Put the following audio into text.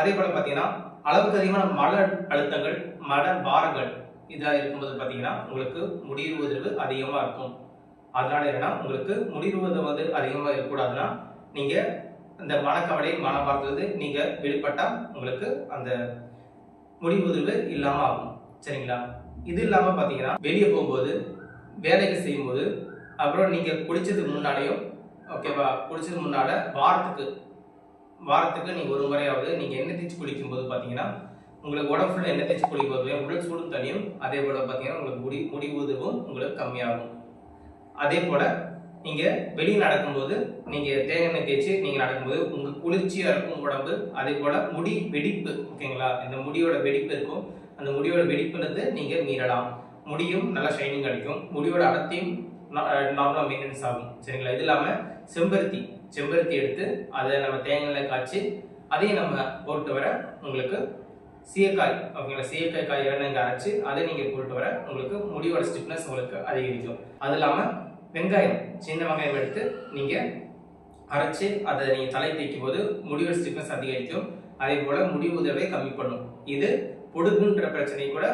அதே போல பார்த்தீங்கன்னா அளவுக்கு அதிகமான மன அழுத்தங்கள் மன பாரங்கள் இதாக இருக்கும்போது பார்த்தீங்கன்னா உங்களுக்கு முடிவு உதிர்வு அதிகமாக இருக்கும். அதனால என்னன்னா உங்களுக்கு முடிவு வந்து அதிகமாக இருக்கக்கூடாதுன்னா நீங்கள் இந்த மனக்கவலை மனபாரத்துலேருந்து நீங்கள் வெளிப்பட்டால் உங்களுக்கு அந்த முடிவு இல்லாமல் ஆகும். சரிங்களா? இது இல்லாமல் பார்த்தீங்கன்னா வெளியே போகும்போது வேலைக்கு செய்யும்போது அப்புறம் நீங்கள் குளிச்சதுக்கு முன்னாலேயும் ஓகேவா குளிச்சதுக்கு முன்னால் வாரத்துக்கு வாரத்துக்கு நீங்கள் ஒரு முறையாவது நீங்கள் எண்ணெய் தேய்ச்சி குளிக்கும்போது பார்த்தீங்கன்னா உங்களுக்கு உடம்பு ஃபுல்லாக எண்ணெய் தேய்ச்சி குளிக்கும்போது உடல் சூடும் தனியும் அதே போல் பார்த்தீங்கன்னா உங்களுக்கு முடி முடி உதவும் உங்களுக்கு கம்மியாகும். அதே போல் நீங்கள் வெளியே நடக்கும்போது நீங்கள் தேங்காய் தேய்ச்சி நீங்கள் நடக்கும்போது உங்கள் குளிர்ச்சியாக இருக்கும் உடம்பு அதே போல் முடி வெடிப்பு ஓகேங்களா? இந்த முடியோட வெடிப்பு இருக்கும். அந்த முடியோட வெடிப்புலேருந்து நீங்கள் மீறலாம். முடியும் நல்லா ஷைனிங் கிடைக்கும் முடியோட அடத்தையும் நார்மலாக மெயின்டெனன்ஸ் ஆகும். சரிங்களா? இது இல்லாமல் செம்பருத்தி செம்பருத்தி எடுத்து அதை நம்ம தேங்காயில் காய்ச்சி அதையும் நம்ம போட்டு வர உங்களுக்கு சீயக்காய் ஓகேங்களா? சீயக்காய் காய் இங்கே அரைச்சி அதை நீங்கள் போட்டு வர உங்களுக்கு முடியோட ஸ்டிப்னஸ் உங்களுக்கு அதிகரிக்கும். அது இல்லாமல் வெங்காயம் சின்ன வெங்காயம் எடுத்து நீங்கள் அரைச்சி அதை நீங்கள் தலை தேய்க்கும் போது முடியோட ஸ்டிப்னஸ் அதிகரிக்கும். அதே போல் முடி உதவை கம்மி பண்ணும். இது பொடுகுன்ற பிரச்சனை கூட